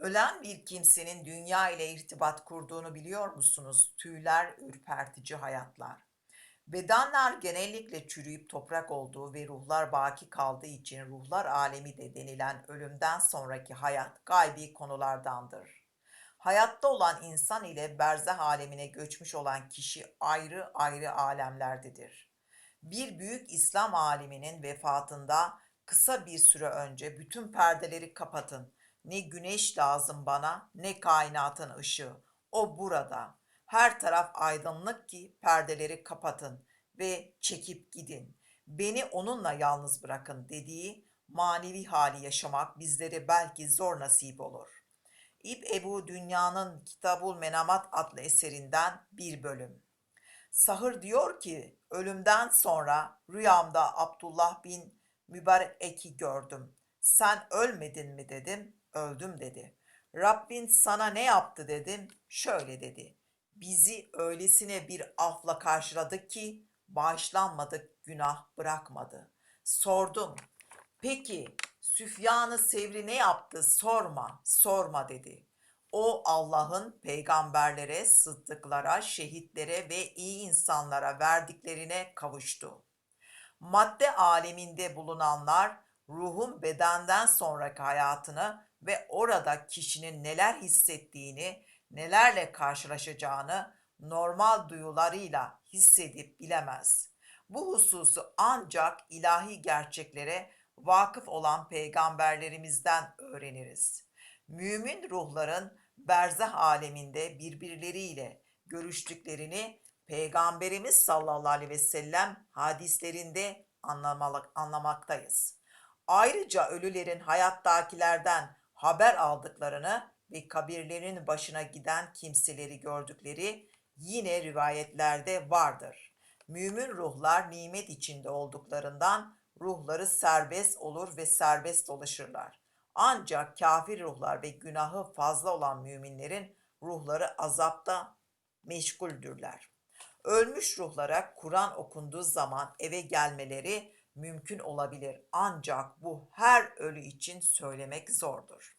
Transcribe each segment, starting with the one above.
Ölen bir kimsenin dünya ile irtibat kurduğunu biliyor musunuz? Tüyler ürpertici hayatlar. Bedenler genellikle çürüyüp toprak olduğu ve ruhlar baki kaldığı için ruhlar alemi de denilen ölümden sonraki hayat gaybi konulardandır. Hayatta olan insan ile berzah alemine göçmüş olan kişi ayrı ayrı alemlerdedir. Bir büyük İslam aliminin vefatında kısa bir süre önce bütün perdeleri kapatın. Ne güneş lazım bana ne kainatın ışığı. O burada. Her taraf aydınlık ki perdeleri kapatın ve çekip gidin. Beni onunla yalnız bırakın dediği manevi hali yaşamak bizlere belki zor nasip olur. İb Ebu Dünya'nın Kitabul Menamat adlı eserinden bir bölüm. Sahır diyor ki ölümden sonra rüyamda Abdullah bin Mübarek'i gördüm. Sen ölmedin mi dedim. Öldüm dedi. Rabbin sana ne yaptı dedim. Şöyle dedi. Bizi öylesine bir afla karşıladı ki bağışlanmadık günah bırakmadı. Sordum. Peki Süfyan-ı Sevri ne yaptı? Sorma, sorma dedi. O Allah'ın peygamberlere, sıddıklara, şehitlere ve iyi insanlara verdiklerine kavuştu. Madde aleminde bulunanlar ruhun bedenden sonraki hayatını ve orada kişinin neler hissettiğini, nelerle karşılaşacağını normal duyularıyla hissedip bilemez. Bu hususu ancak ilahi gerçeklere vakıf olan peygamberlerimizden öğreniriz. Mümin ruhların berzah aleminde birbirleriyle görüştüklerini Peygamberimiz sallallahu aleyhi ve sellem hadislerinde anlamalık, anlamaktayız. Ayrıca ölülerin hayattakilerden haber aldıklarını ve kabirlerin başına giden kimseleri gördükleri yine rivayetlerde vardır. Mümin ruhlar nimet içinde olduklarından ruhları serbest olur ve serbest dolaşırlar. Ancak kafir ruhlar ve günahı fazla olan müminlerin ruhları azapta meşguldürler. Ölmüş ruhlara Kur'an okunduğu zaman eve gelmeleri mümkün olabilir. Ancak bu her ölü için söylemek zordur.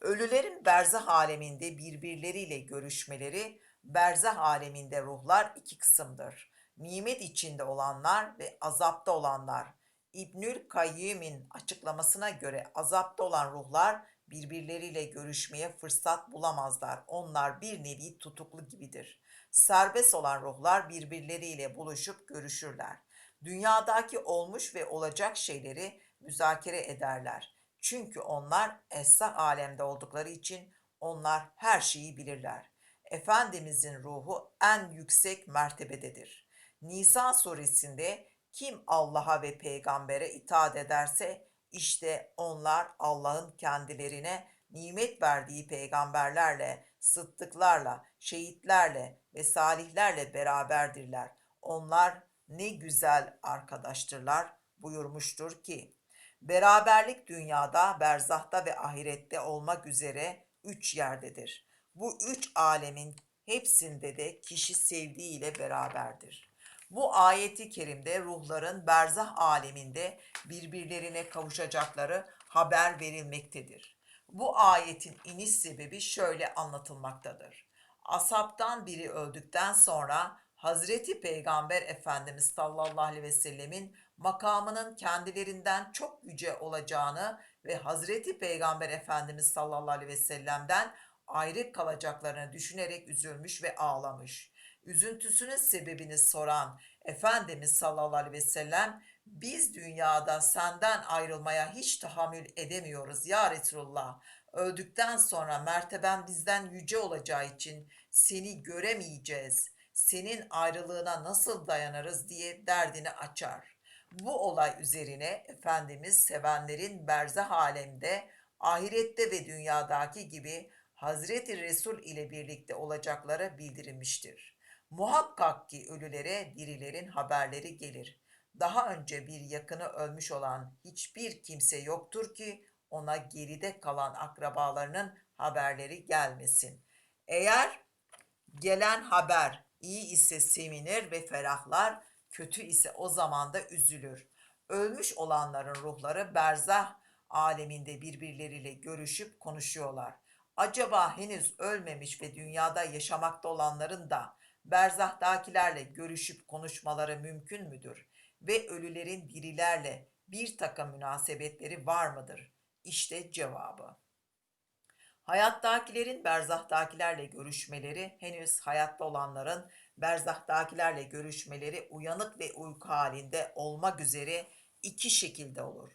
Ölülerin berzah aleminde birbirleriyle görüşmeleri, berzah aleminde ruhlar iki kısımdır. Nimet içinde olanlar ve azapta olanlar. İbnül Kayyim'in açıklamasına göre azapta olan ruhlar birbirleriyle görüşmeye fırsat bulamazlar. Onlar bir nevi tutuklu gibidir. Serbest olan ruhlar birbirleriyle buluşup görüşürler. Dünyadaki olmuş ve olacak şeyleri müzakere ederler. Çünkü onlar esra alemde oldukları için onlar her şeyi bilirler. Efendimizin ruhu en yüksek mertebededir. Nisa suresinde kim Allah'a ve peygambere itaat ederse işte onlar Allah'ın kendilerine nimet verdiği peygamberlerle, sıddıklarla, şehitlerle ve salihlerle beraberdirler. Onlar ne güzel arkadaştırlar buyurmuştur ki, beraberlik dünyada, berzahta ve ahirette olmak üzere üç yerdedir. Bu üç alemin hepsinde de kişi sevdiğiyle beraberdir. Bu ayeti kerimde ruhların berzah aleminde birbirlerine kavuşacakları haber verilmektedir. Bu ayetin iniş sebebi şöyle anlatılmaktadır. Asaptan biri öldükten sonra Hazreti Peygamber Efendimiz sallallahu aleyhi ve sellemin makamının kendilerinden çok yüce olacağını ve Hazreti Peygamber Efendimiz sallallahu aleyhi ve sellem'den ayrı kalacaklarını düşünerek üzülmüş ve ağlamış. Üzüntüsünün sebebini soran Efendimiz sallallahu aleyhi ve sellem biz dünyada senden ayrılmaya hiç tahammül edemiyoruz ya Resulullah. Öldükten sonra merteben bizden yüce olacağı için seni göremeyeceğiz. Senin ayrılığına nasıl dayanırız diye derdini açar. Bu olay üzerine Efendimiz sevenlerin berzah alemde, ahirette ve dünyadaki gibi Hazreti Resul ile birlikte olacakları bildirilmiştir. Muhakkak ki ölülere dirilerin haberleri gelir. Daha önce bir yakını ölmüş olan hiçbir kimse yoktur ki ona geride kalan akrabalarının haberleri gelmesin. Eğer gelen haber iyi ise sevinir ve ferahlar, kötü ise o zaman da üzülür. Ölmüş olanların ruhları berzah aleminde birbirleriyle görüşüp konuşuyorlar. Acaba henüz ölmemiş ve dünyada yaşamakta olanların da berzahtakilerle görüşüp konuşmaları mümkün müdür? Ve ölülerin dirilerle bir takım münasebetleri var mıdır? İşte cevabı. Hayattakilerin berzahtakilerle görüşmeleri, henüz hayatta olanların berzahtakilerle görüşmeleri uyanık ve uyku halinde olmak üzere iki şekilde olur.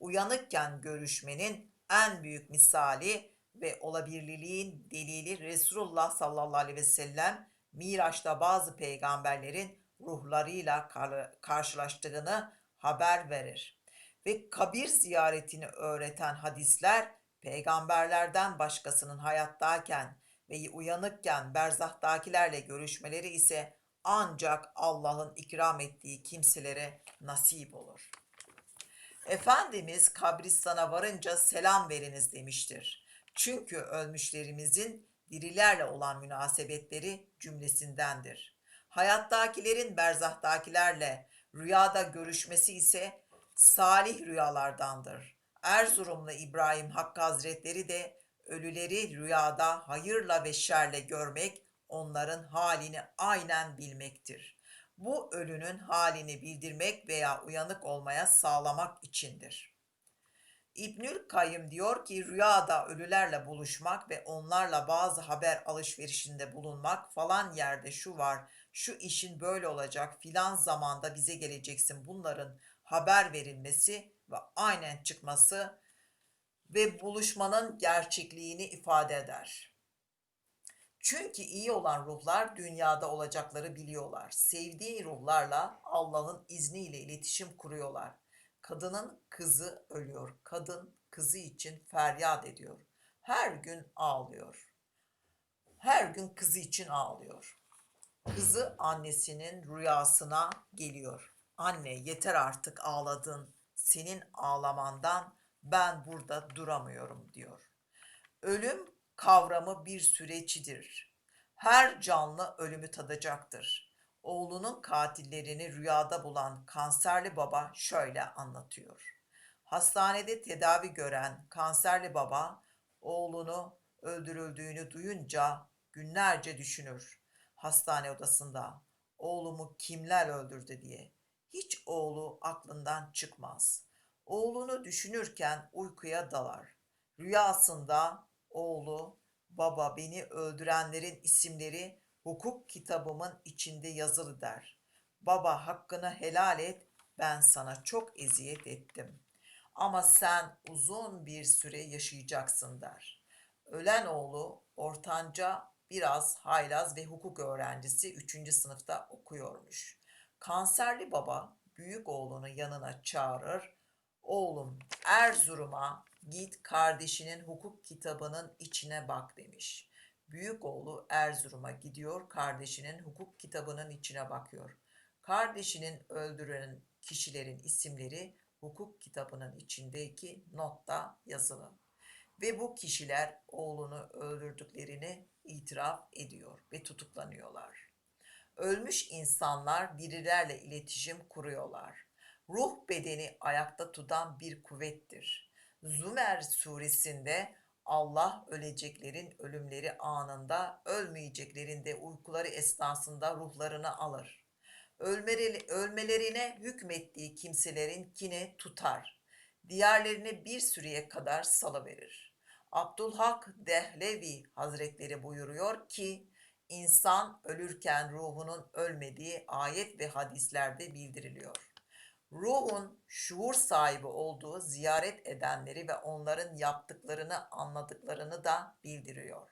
Uyanıkken görüşmenin en büyük misali ve olabilirliğin delili Resulullah sallallahu aleyhi ve sellem Miraç'ta bazı peygamberlerin ruhlarıyla kar- karşılaştığını haber verir. Ve kabir ziyaretini öğreten hadisler peygamberlerden başkasının hayattayken ve uyanıkken berzahtakilerle görüşmeleri ise ancak Allah'ın ikram ettiği kimselere nasip olur. Efendimiz kabristana varınca selam veriniz demiştir. Çünkü ölmüşlerimizin dirilerle olan münasebetleri cümlesindendir. Hayattakilerin berzahtakilerle rüyada görüşmesi ise salih rüyalardandır. Erzurumlu İbrahim Hakkı Hazretleri de ölüleri rüyada hayırla ve şerle görmek onların halini aynen bilmektir. Bu ölünün halini bildirmek veya uyanık olmaya sağlamak içindir. İbnül Kayyım diyor ki rüyada ölülerle buluşmak ve onlarla bazı haber alışverişinde bulunmak falan yerde şu var, şu işin böyle olacak, filan zamanda bize geleceksin bunların haber verilmesi ve aynen çıkması ve buluşmanın gerçekliğini ifade eder. Çünkü iyi olan ruhlar dünyada olacakları biliyorlar. Sevdiği ruhlarla Allah'ın izniyle iletişim kuruyorlar. Kadının kızı ölüyor. Kadın kızı için feryat ediyor. Her gün ağlıyor. Her gün kızı için ağlıyor. Kızı annesinin rüyasına geliyor. Anne yeter artık ağladın. Senin ağlamandan ben burada duramıyorum diyor. Ölüm kavramı bir süreçidir. Her canlı ölümü tadacaktır. Oğlunun katillerini rüyada bulan kanserli baba şöyle anlatıyor. Hastanede tedavi gören kanserli baba oğlunu öldürüldüğünü duyunca günlerce düşünür hastane odasında. Oğlumu kimler öldürdü diye. Hiç oğlu aklından çıkmaz. Oğlunu düşünürken uykuya dalar. Rüyasında oğlu, baba beni öldürenlerin isimleri hukuk kitabımın içinde yazılı der. Baba hakkını helal et, ben sana çok eziyet ettim. Ama sen uzun bir süre yaşayacaksın der. Ölen oğlu ortanca biraz haylaz ve hukuk öğrencisi 3. sınıfta okuyormuş. Kanserli baba büyük oğlunu yanına çağırır. Oğlum Erzurum'a git kardeşinin hukuk kitabının içine bak demiş. Büyük oğlu Erzurum'a gidiyor kardeşinin hukuk kitabının içine bakıyor. Kardeşinin öldüren kişilerin isimleri hukuk kitabının içindeki notta yazılı. Ve bu kişiler oğlunu öldürdüklerini itiraf ediyor ve tutuklanıyorlar. Ölmüş insanlar dirilerle iletişim kuruyorlar. Ruh bedeni ayakta tutan bir kuvvettir. Zümer suresinde Allah öleceklerin ölümleri anında, ölmeyeceklerin de uykuları esnasında ruhlarını alır. Ölmeleri, ölmelerine hükmettiği kimselerin kine tutar. Diğerlerini bir süreye kadar salıverir. Abdülhak Dehlevi Hazretleri buyuruyor ki, insan ölürken ruhunun ölmediği ayet ve hadislerde bildiriliyor. Ruhun şuur sahibi olduğu ziyaret edenleri ve onların yaptıklarını anladıklarını da bildiriyor.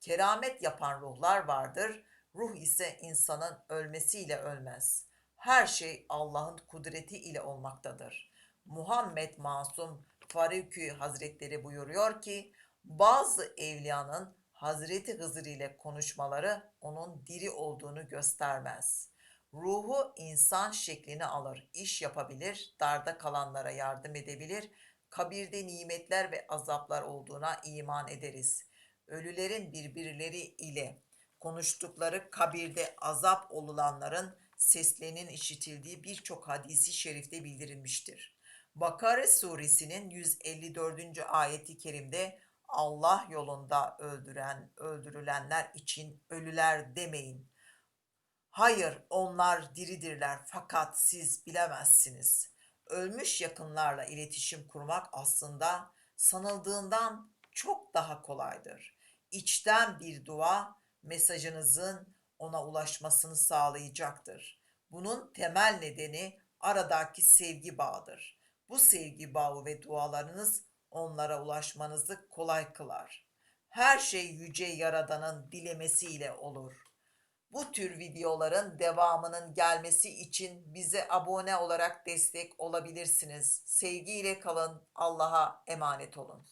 Keramet yapan ruhlar vardır. Ruh ise insanın ölmesiyle ölmez. Her şey Allah'ın kudreti ile olmaktadır. Muhammed Masum Farukü Hazretleri buyuruyor ki bazı evliyanın Hazreti Hızır ile konuşmaları onun diri olduğunu göstermez. Ruhu insan şeklini alır, iş yapabilir, darda kalanlara yardım edebilir, kabirde nimetler ve azaplar olduğuna iman ederiz. Ölülerin birbirleri ile konuştukları kabirde azap olulanların seslerinin işitildiği birçok hadisi şerifte bildirilmiştir. Bakara suresinin 154. ayeti kerimde Allah yolunda öldüren, öldürülenler için ölüler demeyin. Hayır, onlar diridirler fakat siz bilemezsiniz. Ölmüş yakınlarla iletişim kurmak aslında sanıldığından çok daha kolaydır. İçten bir dua mesajınızın ona ulaşmasını sağlayacaktır. Bunun temel nedeni aradaki sevgi bağıdır. Bu sevgi bağı ve dualarınız onlara ulaşmanızı kolay kılar. Her şey yüce yaradanın dilemesiyle olur. Bu tür videoların devamının gelmesi için bize abone olarak destek olabilirsiniz. Sevgiyle kalın. Allah'a emanet olun.